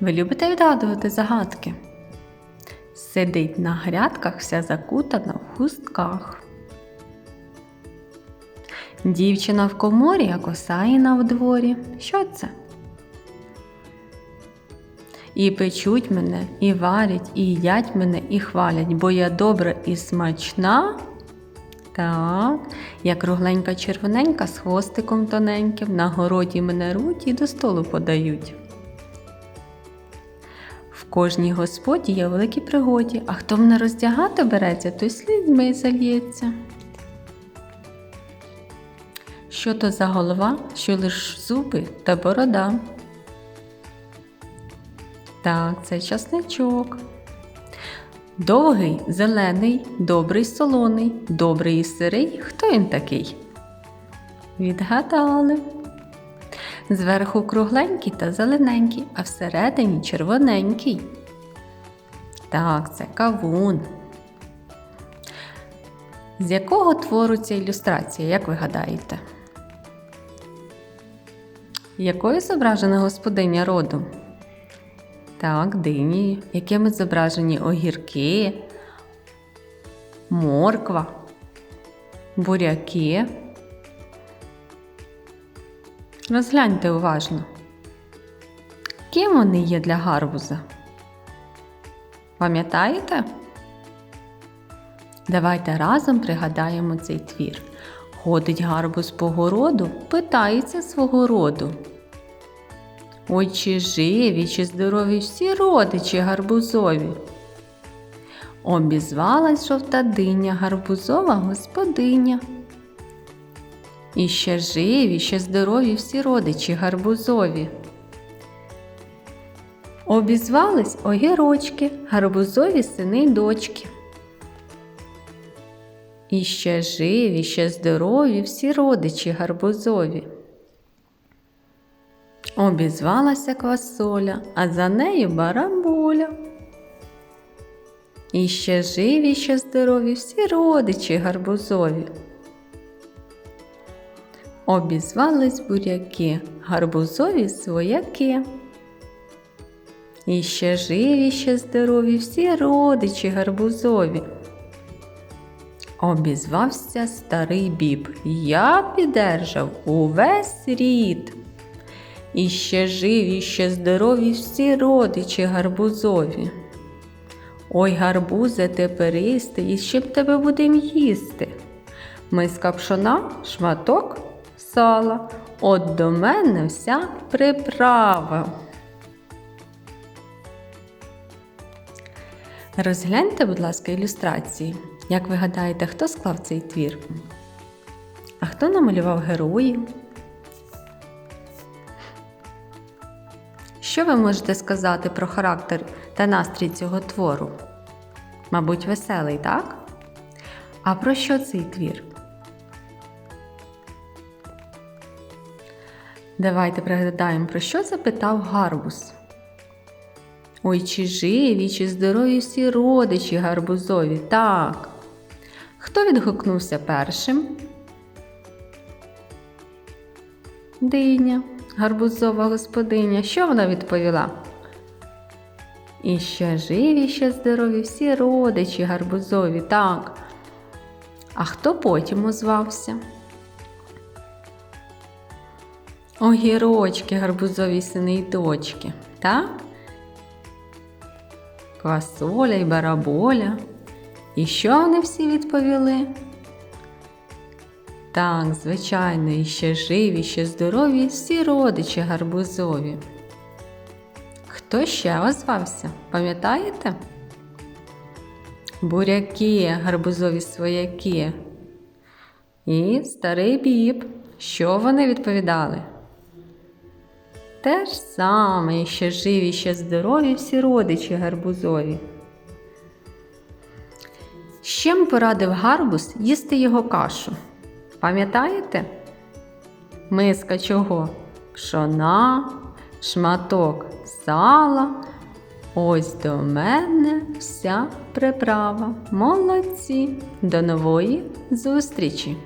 Ви любите відгадувати загадки? Сидить на грядках, вся закутана в хустках. Дівчина в коморі, а косаїна в дворі. Що це? І печуть мене, і варять, і їдять мене, і хвалять, бо я добра і смачна. Так, я кругленька червоненька з хвостиком тоненьким, на городі мене руть і до столу подають. В кожній господі є великі пригоді, а хто мене роздягати береться, той слізьми зальється. Що то за голова, що лиш зуби та борода? Так, це часничок. Довгий, зелений, добрий солоний, добрий і сирий. Хто він такий? Відгадали. Зверху кругленький та зелененький, а всередині червоненький. Так, це кавун. З якого твору ця ілюстрація, як ви гадаєте? Якою зображена господиня роду? Так, дині, якими зображені огірки, морква, буряки. Розгляньте уважно. Ким вони є для гарбуза? Пам'ятаєте? Давайте разом пригадаємо цей твір. Ходить гарбуз по городу, питається свого роду. Ой, чи живі, чи здорові всі родичі гарбузові. Обізвалась жовта диня, гарбузова господиня. І ще живі, ще здорові всі родичі гарбузові. Обізвались огірочки, гарбузові сини й дочки. І ще живі, ще здорові всі родичі гарбузові. Обізвалася квасоля, а за нею бараболя. І ще живі, ще здорові всі родичі гарбузові. Обізвались буряки, гарбузові свояки. І ще живі, ще здорові всі родичі гарбузові. Обізвався старий біб. Я піддержав увесь рід. І ще живі, ще здорові всі родичі гарбузові. Ой, гарбузе теперистий, і ще б тебе будем їсти. Ми з капшона шматок сала, от до мене вся приправа. Розгляньте, будь ласка, ілюстрації. Як ви гадаєте, хто склав цей твір? А хто намалював героїв? Що ви можете сказати про характер та настрій цього твору? Мабуть, веселий, так? А про що цей твір? Давайте пригадаємо, про що запитав гарбуз. Ой, чи живі, чи здорові всі родичі гарбузові? Так. Хто відгукнувся першим? Диня, гарбузова господиня. Що вона відповіла? І ще живі, ще здорові всі родичі гарбузові, так. А хто потім озвався? Огірочки, гарбузові сини й дочки, так? Квасоля й бараболя. І що вони всі відповіли? Так, звичайно, і ще живі, ще здорові всі родичі гарбузові. Хто ще озвався? Пам'ятаєте? Буряки, гарбузові свояки. І старий біб. Що вони відповідали? Те ж саме, і ще живі, ще здорові всі родичі гарбузові. З чим порадив гарбуз їсти його кашу? Пам'ятаєте? Миска чого? Пшона, шматок сала. Ось до мене вся приправа. Молодці! До нової зустрічі!